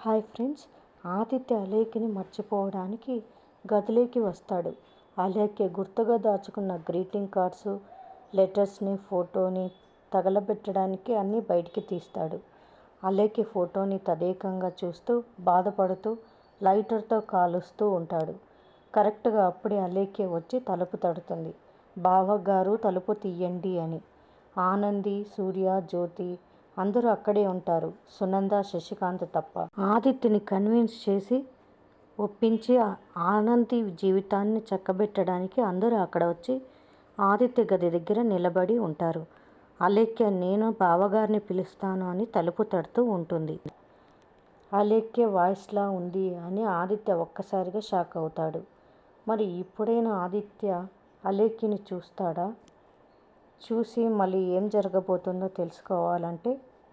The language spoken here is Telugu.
హాయ్ ఫ్రెండ్స్ ఆదిత్య అలేఖ్యని మర్చిపోవడానికి గదిలోకి వస్తాడు. అలేఖ్య గుర్తుగా దాచుకున్న గ్రీటింగ్ కార్డ్స్ లెటర్స్ని ఫోటోని తగలబెట్టడానికి అన్నీ బయటికి తీస్తాడు. అలేఖ్య ఫోటోని తదేకంగా చూస్తూ బాధపడుతూ లైటర్తో కాలుస్తూ ఉంటాడు. కరెక్ట్గా అప్పుడే అలేఖ్య వచ్చి తలుపు తడుతుంది. బావగారు తలుపు తీయండి అని. ఆనంది సూర్య జ్యోతి అందరూ అక్కడే ఉంటారు. సునంద శశికాంత్ తప్ప. ఆదిత్యని కన్విన్స్ చేసి ఒప్పించి ఆనంది జీవితాన్ని చక్కబెట్టడానికి అందరూ అక్కడ వచ్చి ఆదిత్య గది దగ్గర నిలబడి ఉంటారు. అలేఖ్య నేను బావగారిని పిలుస్తాను అని తలుపు తడుతూ ఉంటుంది. అలేఖ్య వాయిస్లా ఉంది అని ఆదిత్య ఒక్కసారిగా షాక్ అవుతాడు. మరి ఇప్పుడైనా ఆదిత్య అలేఖ్యని చూస్తాడా? చూసి మళ్ళీ ఏం జరగబోతుందో తెలుసుకోవాలంటే